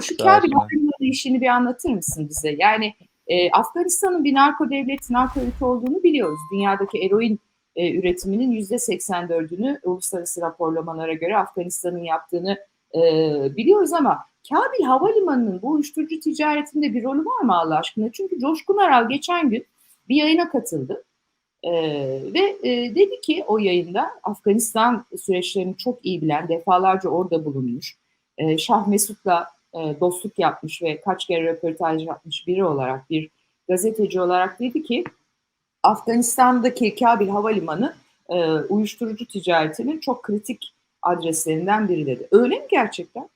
Timur şu Kabil Havalimanı işini bir anlatır mısın bize? Yani e, Afganistan'ın bir narko devleti, narko ülke olduğunu biliyoruz. Dünyadaki eroin e, üretiminin yüzde 84'ünü uluslararası raporlamalara göre Afganistan'ın yaptığını e, biliyoruz ama Kabil Havalimanı'nın bu uyuşturucu ticaretinde bir rolü var mı Allah aşkına? Çünkü Coşkun Aral geçen gün bir yayına katıldı. Ee, ve e, dedi ki o yayında Afganistan süreçlerini çok iyi bilen, defalarca orada bulunmuş, e, Şah Mesut'la e, dostluk yapmış ve kaç kere röportaj yapmış biri olarak, bir gazeteci olarak dedi ki Afganistan'daki Kabil Havalimanı e, uyuşturucu ticaretinin çok kritik adreslerinden biri dedi. Öyle mi gerçekten?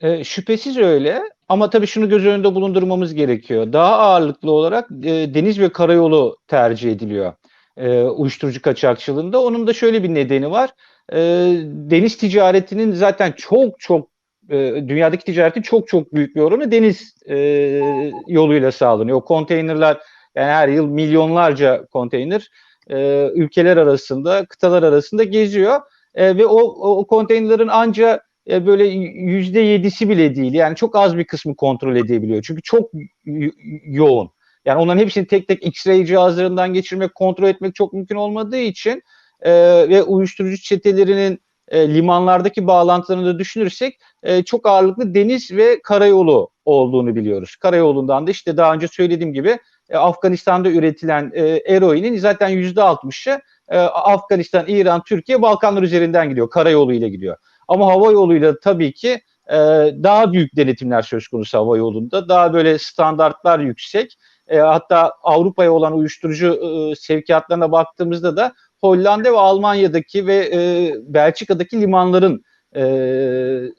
E, şüphesiz öyle ama tabii şunu göz önünde bulundurmamız gerekiyor. Daha ağırlıklı olarak e, deniz ve karayolu tercih ediliyor e, uyuşturucu kaçakçılığında. Onun da şöyle bir nedeni var. E, deniz ticaretinin zaten çok çok e, dünyadaki ticaretin çok çok büyük bir oranı deniz e, yoluyla sağlanıyor. O konteynerler yani her yıl milyonlarca konteyner e, ülkeler arasında, kıtalar arasında geziyor. E, ve o, o konteynerlerin ancak e, böyle yüzde yedisi bile değil. Yani çok az bir kısmı kontrol edebiliyor. Çünkü çok yoğun. Yani onların hepsini tek tek X-ray cihazlarından geçirmek, kontrol etmek çok mümkün olmadığı için e, ve uyuşturucu çetelerinin e, limanlardaki bağlantılarını da düşünürsek e, çok ağırlıklı deniz ve karayolu olduğunu biliyoruz. Karayolundan da işte daha önce söylediğim gibi e, Afganistan'da üretilen e, eroinin zaten yüzde altmışı e, Afganistan, İran, Türkiye, Balkanlar üzerinden gidiyor. Karayolu ile gidiyor. Ama hava yoluyla tabii ki e, daha büyük denetimler söz konusu hava yolunda. Daha böyle standartlar yüksek. E, hatta Avrupa'ya olan uyuşturucu e, sevkiyatlarına baktığımızda da Hollanda ve Almanya'daki ve e, Belçika'daki limanların e,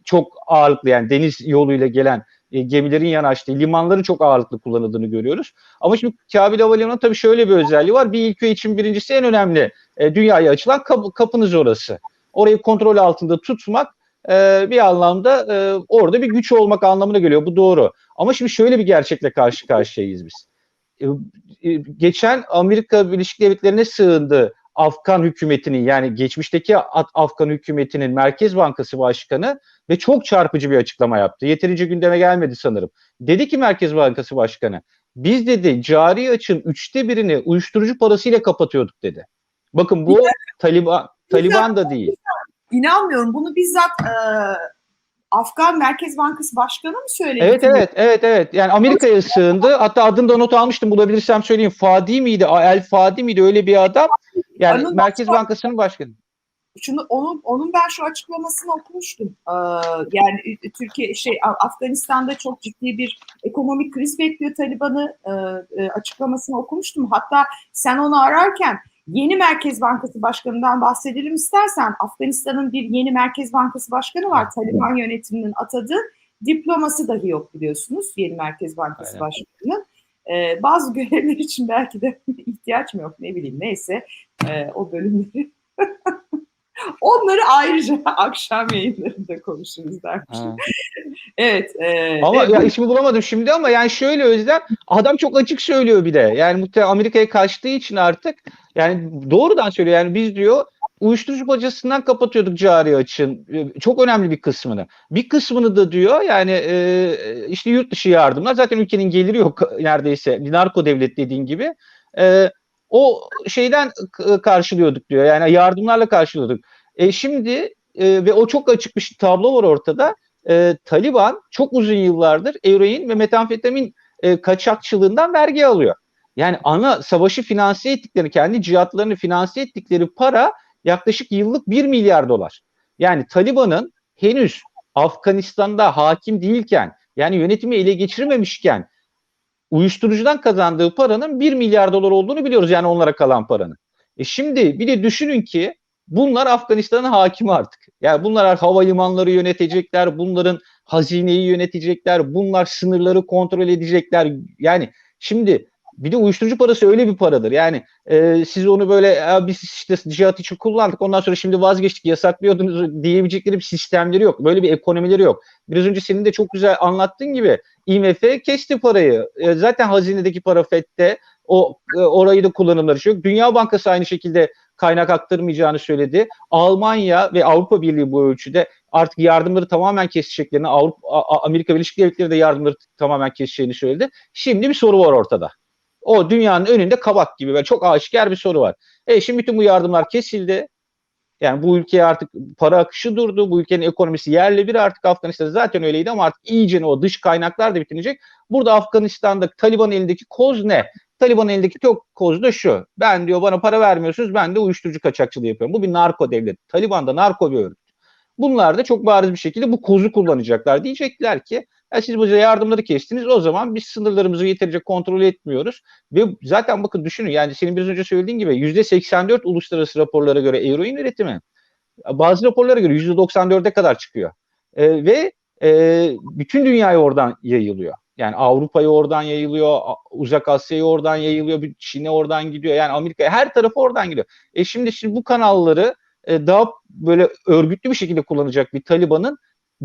çok ağırlıklı yani deniz yoluyla gelen e, gemilerin yanaştığı limanların çok ağırlıklı kullanıldığını görüyoruz. Ama şimdi Kabil Havalimanı'nın tabii şöyle bir özelliği var. Bir ülke için birincisi en önemli e, dünyaya açılan kapı, kapınız orası. Orayı kontrol altında tutmak e, bir anlamda e, orada bir güç olmak anlamına geliyor. Bu doğru. Ama şimdi şöyle bir gerçekle karşı karşıyayız biz. E, e, geçen Amerika Birleşik Devletleri'ne sığındı Afgan hükümetinin yani geçmişteki Afgan hükümetinin Merkez Bankası Başkanı ve çok çarpıcı bir açıklama yaptı. Yeterince gündeme gelmedi sanırım. Dedi ki Merkez Bankası Başkanı biz dedi cari açın üçte birini uyuşturucu parasıyla kapatıyorduk dedi. Bakın bu Taliban Taliban da değil. İnanmıyorum. Bunu bizzat e, Afgan Merkez Bankası Başkanı mı söyledi? Evet evet evet evet. Yani Amerika'ya sığındı. Hatta adını da not almıştım. Bulabilirsem söyleyeyim. Fadi miydi? El Fadi miydi? Öyle bir adam. Yani Anıl Merkez Başkan... Bankası'nın başkanı. Şunu onun onun ben şu açıklamasını okumuştum. Ee, yani Türkiye şey Afganistan'da çok ciddi bir ekonomik kriz bekliyor Taliban'ı e, e, açıklamasını okumuştum. Hatta sen onu ararken Yeni Merkez Bankası Başkanı'ndan bahsedelim istersen. Afganistan'ın bir yeni Merkez Bankası Başkanı var. Taliban yönetiminin atadığı. Diploması dahi yok biliyorsunuz yeni Merkez Bankası Aynen. Başkanı'nın. Ee, bazı görevler için belki de ihtiyaç mı yok ne bileyim neyse e, o bölümleri Onları ayrıca akşam yayınlarında konuşuruz dermiş. evet. E, ama evet. ya ismi bulamadım şimdi ama yani şöyle Özlem adam çok açık söylüyor bir de. Yani muhtemelen Amerika'ya kaçtığı için artık yani doğrudan söylüyor. Yani biz diyor uyuşturucu bacasından kapatıyorduk cari açın. Çok önemli bir kısmını. Bir kısmını da diyor yani e, işte yurt dışı yardımlar. Zaten ülkenin geliri yok neredeyse. Narko devlet dediğin gibi. E, o şeyden karşılıyorduk diyor. Yani yardımlarla karşılıyorduk. E şimdi e, ve o çok açık bir tablo var ortada. E, Taliban çok uzun yıllardır eroin ve metamfetamin e, kaçakçılığından vergi alıyor. Yani ana savaşı finanse ettikleri, kendi cihatlarını finanse ettikleri para yaklaşık yıllık 1 milyar dolar. Yani Taliban'ın henüz Afganistan'da hakim değilken yani yönetimi ele geçirmemişken uyuşturucudan kazandığı paranın 1 milyar dolar olduğunu biliyoruz yani onlara kalan paranın. E şimdi bir de düşünün ki bunlar Afganistan'ın hakimi artık. Yani bunlar havalimanları yönetecekler, bunların hazineyi yönetecekler, bunlar sınırları kontrol edecekler. Yani şimdi bir de uyuşturucu parası öyle bir paradır. Yani e, siz onu böyle biz işte cihat için kullandık ondan sonra şimdi vazgeçtik yasaklıyordunuz diyebilecekleri bir sistemleri yok. Böyle bir ekonomileri yok. Biraz önce senin de çok güzel anlattığın gibi IMF kesti parayı. E, zaten hazinedeki para FED'de o e, orayı da kullanımları yok. Dünya Bankası aynı şekilde kaynak aktarmayacağını söyledi. Almanya ve Avrupa Birliği bu ölçüde artık yardımları tamamen keseceklerini, Avrupa, Amerika Birleşik Devletleri de yardımları tamamen keseceğini söyledi. Şimdi bir soru var ortada. O dünyanın önünde kabak gibi ve çok aşikar bir soru var. E şimdi bütün bu yardımlar kesildi. Yani bu ülkeye artık para akışı durdu. Bu ülkenin ekonomisi yerle bir artık Afganistan zaten öyleydi ama artık iyice o dış kaynaklar da bitinecek. Burada Afganistan'da Taliban elindeki koz ne? Taliban elindeki çok koz da şu. Ben diyor bana para vermiyorsunuz ben de uyuşturucu kaçakçılığı yapıyorum. Bu bir narko devlet. Taliban da narko bir örgüt. Bunlar da çok bariz bir şekilde bu kozu kullanacaklar. Diyecekler ki ya siz bize yardımları kestiniz o zaman biz sınırlarımızı yeterince kontrol etmiyoruz. Ve zaten bakın düşünün yani senin biraz önce söylediğin gibi %84 uluslararası raporlara göre eroin üretimi bazı raporlara göre %94'e kadar çıkıyor. E, ve e, bütün dünyaya oradan yayılıyor. Yani Avrupa'ya oradan yayılıyor, Uzak Asya'ya oradan yayılıyor, Çin'e oradan gidiyor. Yani Amerika'ya her tarafa oradan gidiyor. E şimdi şimdi bu kanalları e, daha böyle örgütlü bir şekilde kullanacak bir Taliban'ın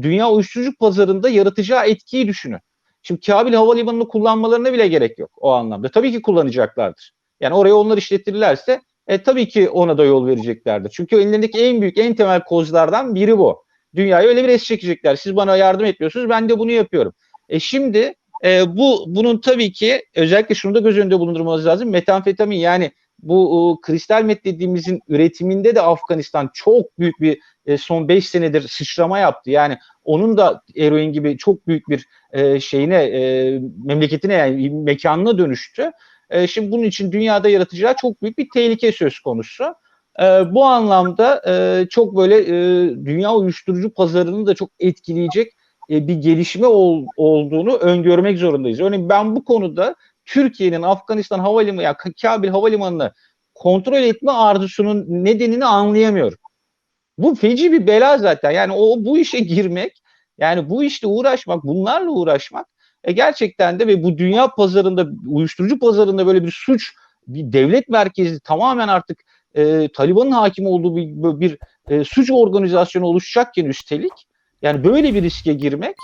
dünya uyuşturucu pazarında yaratacağı etkiyi düşünün. Şimdi Kabil Havalimanı'nı kullanmalarına bile gerek yok o anlamda. Tabii ki kullanacaklardır. Yani oraya onlar işletirlerse e, tabii ki ona da yol vereceklerdir. Çünkü ellerindeki en büyük, en temel kozlardan biri bu. Dünyayı öyle bir es çekecekler. Siz bana yardım etmiyorsunuz, ben de bunu yapıyorum. E şimdi e, bu bunun tabii ki özellikle şunu da göz önünde bulundurmamız lazım. Metamfetamin yani bu o, kristal met dediğimizin üretiminde de Afganistan çok büyük bir e, son 5 senedir sıçrama yaptı. Yani onun da eroin gibi çok büyük bir e, şeyine e, memleketine yani mekanına dönüştü. E, şimdi bunun için dünyada yaratacağı çok büyük bir tehlike söz konusu. E, bu anlamda e, çok böyle e, dünya uyuşturucu pazarını da çok etkileyecek e, bir gelişme ol, olduğunu öngörmek zorundayız. Örneğin ben bu konuda Türkiye'nin Afganistan havalimanı ya Kabil havalimanını kontrol etme arzusunun nedenini anlayamıyorum. Bu feci bir bela zaten. Yani o bu işe girmek, yani bu işte uğraşmak, bunlarla uğraşmak e gerçekten de ve bu dünya pazarında, uyuşturucu pazarında böyle bir suç, bir devlet merkezi tamamen artık e, Taliban'ın hakim olduğu bir, bir e, suç organizasyonu oluşacakken üstelik yani böyle bir riske girmek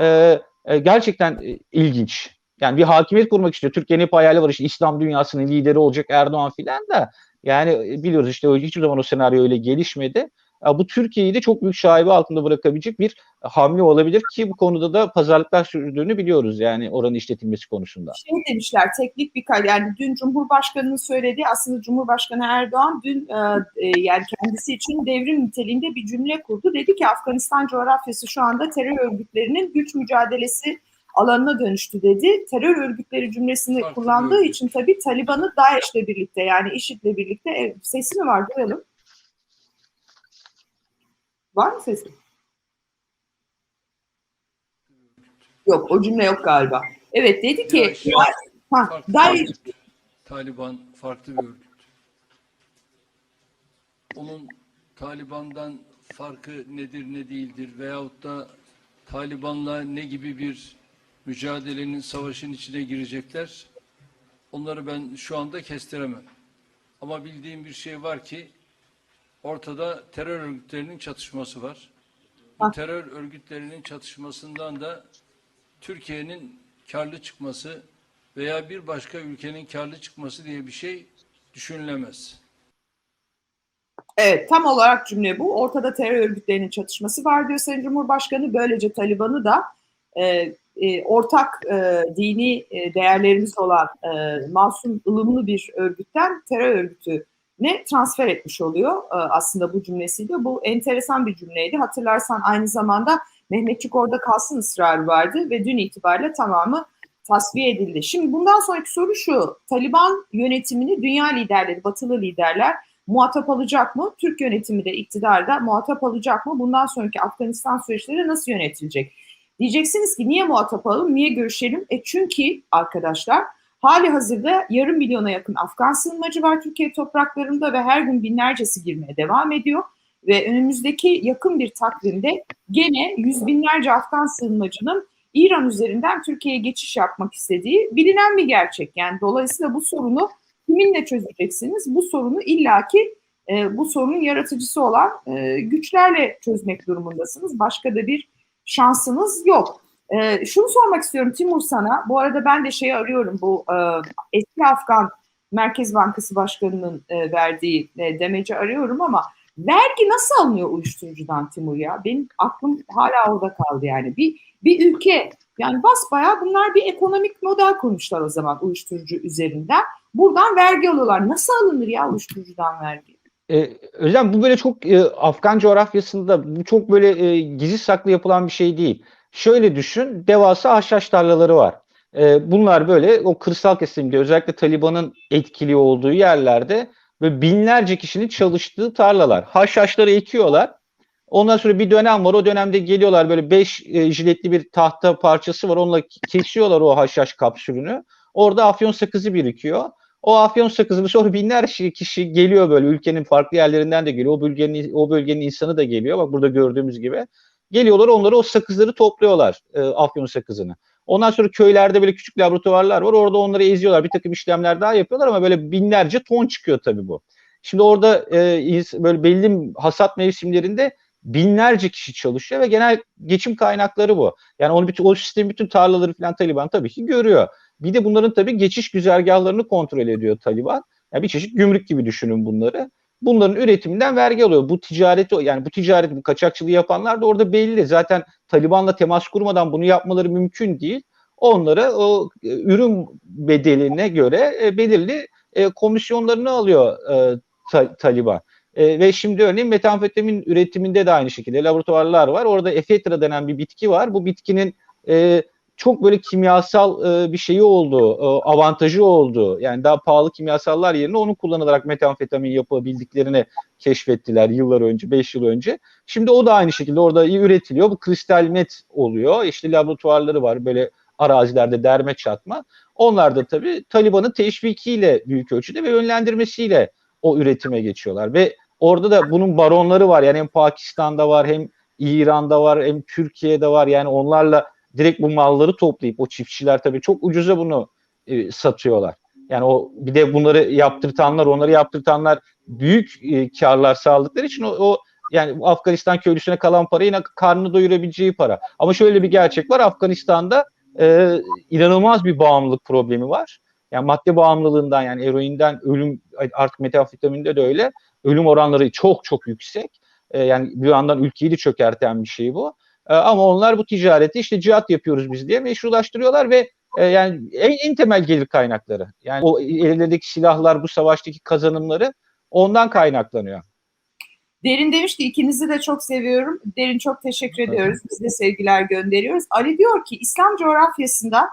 e, e, gerçekten e, ilginç. Yani bir hakimiyet kurmak istiyor. Türkiye'nin hep hayali var işte İslam dünyasının lideri olacak Erdoğan filan da. Yani biliyoruz işte hiçbir zaman o senaryo öyle gelişmedi. Bu Türkiye'yi de çok büyük şaibe altında bırakabilecek bir hamle olabilir ki bu konuda da pazarlıklar sürdüğünü biliyoruz yani oranın işletilmesi konusunda. Şey demişler teknik bir yani dün Cumhurbaşkanı'nın söylediği aslında Cumhurbaşkanı Erdoğan dün e, yani kendisi için devrim niteliğinde bir cümle kurdu. Dedi ki Afganistan coğrafyası şu anda terör örgütlerinin güç mücadelesi alanına dönüştü dedi. Terör örgütleri cümlesini Farklı kullandığı için tabii Taliban'ı DAEŞ'le birlikte yani IŞİD'le birlikte e, sesi mi var duyalım. Var mı sesi? Yok o cümle yok galiba. Evet dedi ki Ya şey, ha, farklı örgüt. Taliban farklı bir örgüt. Onun Taliban'dan farkı nedir ne değildir veyahut da Taliban'la ne gibi bir mücadelenin, savaşın içine girecekler. Onları ben şu anda kestiremem. Ama bildiğim bir şey var ki ortada terör örgütlerinin çatışması var. Bu Ah. terör örgütlerinin çatışmasından da Türkiye'nin karlı çıkması veya bir başka ülkenin karlı çıkması diye bir şey düşünülemez. Evet tam olarak cümle bu. Ortada terör örgütlerinin çatışması var diyor Sayın Cumhurbaşkanı. Böylece Taliban'ı da e, e, ortak e, dini e, değerlerimiz olan e, masum ılımlı bir örgütten terör örgütüne transfer etmiş oluyor e, aslında bu cümlesiyle. Bu enteresan bir cümleydi. Hatırlarsan aynı zamanda Mehmetçik orada kalsın ısrarı vardı ve dün itibariyle tamamı tasfiye edildi. Şimdi bundan sonraki soru şu. Taliban yönetimini dünya liderleri, batılı liderler muhatap alacak mı? Türk yönetimi de iktidarda muhatap alacak mı? Bundan sonraki Afganistan süreçleri nasıl yönetilecek? Diyeceksiniz ki niye muhatap alalım, niye görüşelim? E çünkü arkadaşlar hali hazırda yarım milyona yakın Afgan sığınmacı var Türkiye topraklarında ve her gün binlercesi girmeye devam ediyor. Ve önümüzdeki yakın bir takvimde gene yüz binlerce Afgan sığınmacının İran üzerinden Türkiye'ye geçiş yapmak istediği bilinen bir gerçek. Yani dolayısıyla bu sorunu kiminle çözeceksiniz? Bu sorunu illaki e, bu sorunun yaratıcısı olan e, güçlerle çözmek durumundasınız. Başka da bir şansınız yok. E, şunu sormak istiyorum Timur sana. Bu arada ben de şeyi arıyorum bu e, eski Afgan Merkez Bankası Başkanı'nın e, verdiği e, demeci arıyorum ama vergi nasıl alınıyor uyuşturucudan Timur ya? Benim aklım hala orada kaldı yani. Bir, bir ülke yani basbayağı bunlar bir ekonomik model kurmuşlar o zaman uyuşturucu üzerinden. Buradan vergi alıyorlar. Nasıl alınır ya uyuşturucudan vergi? E, Özlem bu böyle çok e, Afgan coğrafyasında bu çok böyle e, gizli saklı yapılan bir şey değil. Şöyle düşün, devasa haşhaş tarlaları var. E, bunlar böyle o kırsal kesimde özellikle Taliban'ın etkili olduğu yerlerde ve binlerce kişinin çalıştığı tarlalar. Haşhaşları ekiyorlar. Ondan sonra bir dönem var. O dönemde geliyorlar böyle 5 e, jiletli bir tahta parçası var. Onunla kesiyorlar o haşhaş kapsülünü. Orada afyon sakızı birikiyor. O afyon sakızını sonra binlerce kişi geliyor böyle ülkenin farklı yerlerinden de geliyor. O bölgenin o bölgenin insanı da geliyor. Bak burada gördüğümüz gibi. Geliyorlar onları o sakızları topluyorlar. E, afyon sakızını. Ondan sonra köylerde böyle küçük laboratuvarlar var. Orada onları eziyorlar. Bir takım işlemler daha yapıyorlar ama böyle binlerce ton çıkıyor tabii bu. Şimdi orada e, böyle belli hasat mevsimlerinde binlerce kişi çalışıyor ve genel geçim kaynakları bu. Yani onu bütün o sistemin bütün tarlaları falan Taliban tabii ki görüyor. Bir de bunların tabii geçiş güzergahlarını kontrol ediyor Taliban. Yani bir çeşit gümrük gibi düşünün bunları. Bunların üretiminden vergi alıyor. Bu ticareti yani bu ticaret bu kaçakçılığı yapanlar da orada belli. Zaten Taliban'la temas kurmadan bunu yapmaları mümkün değil. Onlara o e, ürün bedeline göre e, belirli e, komisyonlarını alıyor ta, Taliban. E, ve şimdi örneğin metamfetamin üretiminde de aynı şekilde laboratuvarlar var. Orada efetra denen bir bitki var. Bu bitkinin e, çok böyle kimyasal e, bir şeyi oldu, e, avantajı oldu. Yani daha pahalı kimyasallar yerine onu kullanılarak metamfetamin yapabildiklerini keşfettiler yıllar önce, 5 yıl önce. Şimdi o da aynı şekilde orada üretiliyor. Bu kristal met oluyor. İşte laboratuvarları var böyle arazilerde derme çatma. Onlar da tabii Taliban'ın teşvikiyle büyük ölçüde ve yönlendirmesiyle o üretime geçiyorlar. Ve orada da bunun baronları var. Yani hem Pakistan'da var hem İran'da var hem Türkiye'de var. Yani onlarla direkt bu malları toplayıp o çiftçiler tabii çok ucuza bunu e, satıyorlar. Yani o bir de bunları yaptırtanlar, onları yaptırtanlar büyük e, karlar sağladıkları için o, o yani Afganistan köylüsüne kalan para yine karnını doyurabileceği para. Ama şöyle bir gerçek var. Afganistan'da e, inanılmaz bir bağımlılık problemi var. Yani madde bağımlılığından yani eroinden ölüm artık metamfetaminde de öyle. Ölüm oranları çok çok yüksek. E, yani bir yandan ülkeyi de çökerten bir şey bu. E, ama onlar bu ticareti işte cihat yapıyoruz biz diye meşrulaştırıyorlar ve e, yani en, en temel gelir kaynakları. Yani o ellerindeki silahlar bu savaştaki kazanımları ondan kaynaklanıyor. Derin demiş ki ikinizi de çok seviyorum. Derin çok teşekkür ediyoruz. Biz de sevgiler gönderiyoruz. Ali diyor ki İslam coğrafyasında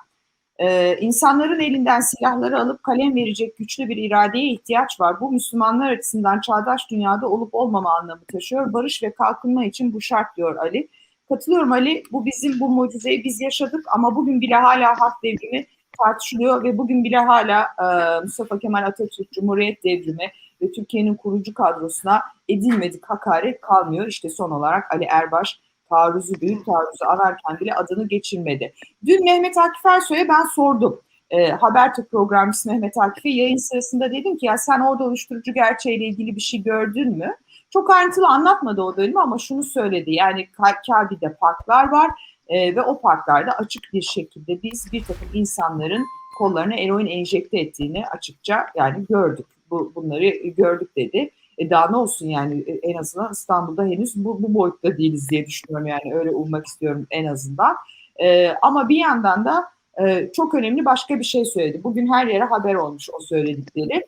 e, insanların elinden silahları alıp kalem verecek güçlü bir iradeye ihtiyaç var. Bu Müslümanlar açısından çağdaş dünyada olup olmama anlamı taşıyor. Barış ve kalkınma için bu şart diyor Ali. Katılıyorum Ali. Bu bizim bu mucizeyi biz yaşadık ama bugün bile hala harf devrimi tartışılıyor ve bugün bile hala e, Mustafa Kemal Atatürk Cumhuriyet devrimi ve Türkiye'nin kurucu kadrosuna edilmedik hakaret kalmıyor. İşte son olarak Ali Erbaş taarruzu büyük taarruzu ararken bile adını geçirmedi. Dün Mehmet Akif Ersoy'a ben sordum. E, Habertürk programcısı Mehmet Akif'e yayın sırasında dedim ki ya sen orada uyuşturucu gerçeğiyle ilgili bir şey gördün mü? Çok ayrıntılı anlatmadı o bölümü ama şunu söyledi. Yani Kabe'de parklar var e, ve o parklarda açık bir şekilde biz bir takım insanların kollarına eroin enjekte ettiğini açıkça yani gördük. Bu, bunları gördük dedi. E daha ne olsun yani en azından İstanbul'da henüz bu, bu boyutta değiliz diye düşünüyorum yani öyle ummak istiyorum en azından. E, ama bir yandan da e, çok önemli başka bir şey söyledi. Bugün her yere haber olmuş o söyledikleri.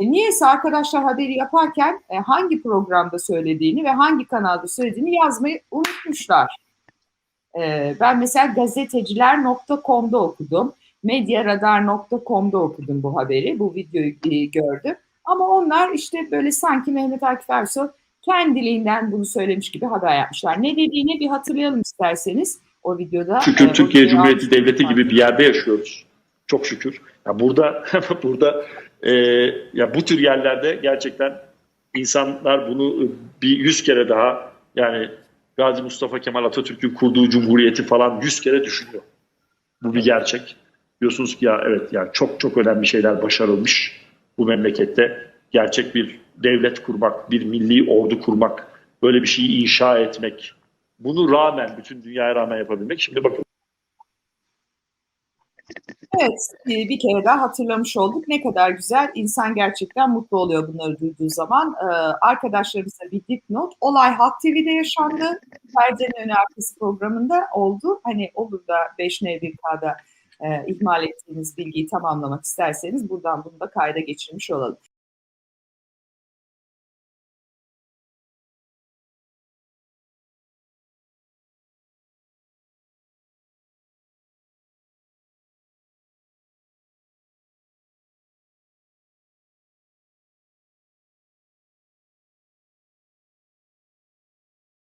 E, niyeyse arkadaşlar haberi yaparken e, hangi programda söylediğini ve hangi kanalda söylediğini yazmayı unutmuşlar. E, ben mesela gazeteciler.com'da okudum. Medyaradar.com'da okudum bu haberi. Bu videoyu e, gördüm. Ama onlar işte böyle sanki Mehmet Akif Ersoy kendiliğinden bunu söylemiş gibi haber yapmışlar. Ne dediğini bir hatırlayalım isterseniz o videoda. Şükür e, Türkiye Cumhuriyeti Devleti gibi bir yerde yaşıyoruz. Çok şükür. Ya burada burada e, ya bu tür yerlerde gerçekten insanlar bunu bir yüz kere daha yani Gazi Mustafa Kemal Atatürk'ün kurduğu cumhuriyeti falan yüz kere düşünüyor. Bu bir gerçek. Diyorsunuz ki ya evet yani çok çok önemli şeyler başarılmış bu memlekette. Gerçek bir devlet kurmak, bir milli ordu kurmak, böyle bir şeyi inşa etmek. Bunu rağmen, bütün dünyaya rağmen yapabilmek. Şimdi bakın Evet, e, bir kere daha hatırlamış olduk. Ne kadar güzel. İnsan gerçekten mutlu oluyor bunları duyduğu zaman. Ee, arkadaşlarımıza bir dipnot. Olay Halk TV'de yaşandı. Perdenin önü arkası programında oldu. Hani olur da 5N1K'da e, ihmal ettiğiniz bilgiyi tamamlamak isterseniz buradan bunu da kayda geçirmiş olalım.